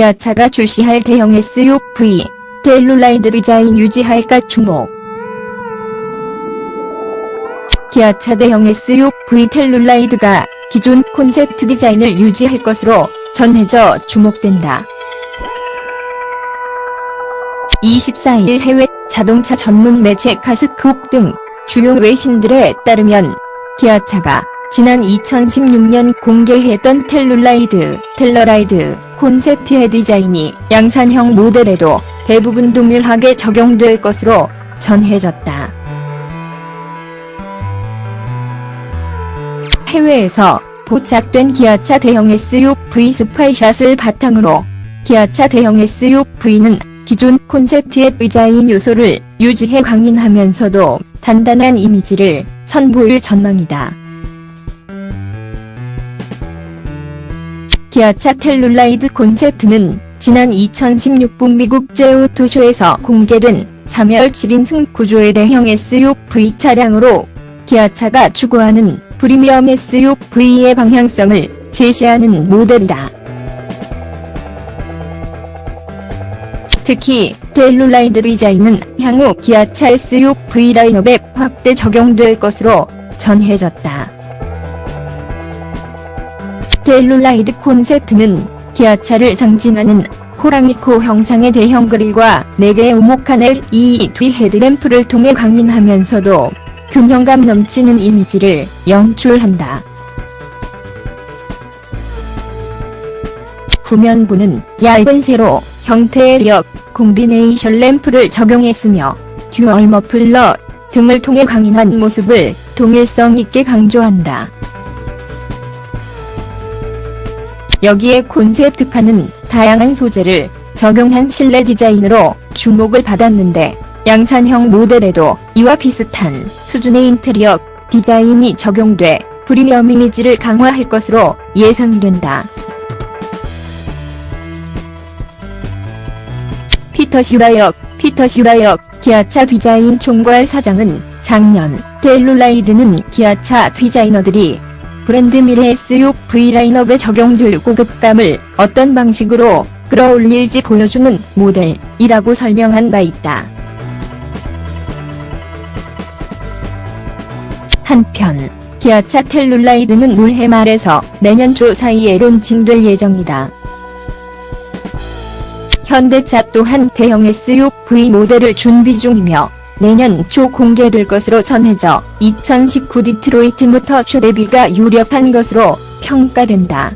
기아차가 출시할 대형 SUV 텔룰라이드 디자인 유지할까 주목. 기아차 대형 SUV 텔룰라이드가 기존 콘셉트 디자인을 유지할 것으로 전해져 주목된다. 24일 해외 자동차 전문 매체 카스크옥 등 주요 외신들에 따르면 기아차가 지난 2016년 공개했던 텔룰라이드, 텔러라이드 콘셉트의 디자인이 양산형 모델에도 대부분 동일하게 적용될 것으로 전해졌다. 해외에서 포착된 기아차 대형 SUV 스파이샷을 바탕으로 기아차 대형 SUV는 기존 콘셉트의 디자인 요소를 유지해 강인하면서도 단단한 이미지를 선보일 전망이다. 기아차 텔룰라이드 콘셉트는 지난 2016 북미 국 제오토쇼에서 공개된 3열 7인승 구조의 대형 SUV 차량으로 기아차가 추구하는 프리미엄 SUV의 방향성을 제시하는 모델이다. 특히 텔룰라이드 디자인은 향후 기아차 SUV 라인업에 확대 적용될 것으로 전해졌다. 텔룰라이드 콘셉트는 기아차를 상징하는 호랑이코 형상의 대형 그릴과 4개의 오목한 LED 헤드램프를 통해 강인하면서도 균형감 넘치는 이미지를 연출한다. 후면부는 얇은 세로 형태의 력 콤비네이션 램프를 적용했으며 듀얼 머플러 등을 통해 강인한 모습을 동일성 있게 강조한다. 여기에 콘셉트카는 다양한 소재를 적용한 실내 디자인으로 주목을 받았는데 양산형 모델에도 이와 비슷한 수준의 인테리어 디자인이 적용돼 프리미엄 이미지를 강화할 것으로 예상된다. 피터 슈라역, 피터 슈라역 기아차 디자인 총괄 사장은 작년 텔룰라이드는 기아차 디자이너들이 브랜드 미래 SUV 라인업에 적용될 고급감을 어떤 방식으로 끌어올릴지 보여주는 모델이라고 설명한 바 있다. 한편 기아차 텔룰라이드는 올해 말에서 내년 초 사이에 론칭될 예정이다. 현대차 또한 대형 SUV 모델을 준비 중이며 내년 초 공개될 것으로 전해져 2019 디트로이트 모터 쇼 데뷔가 유력한 것으로 평가된다.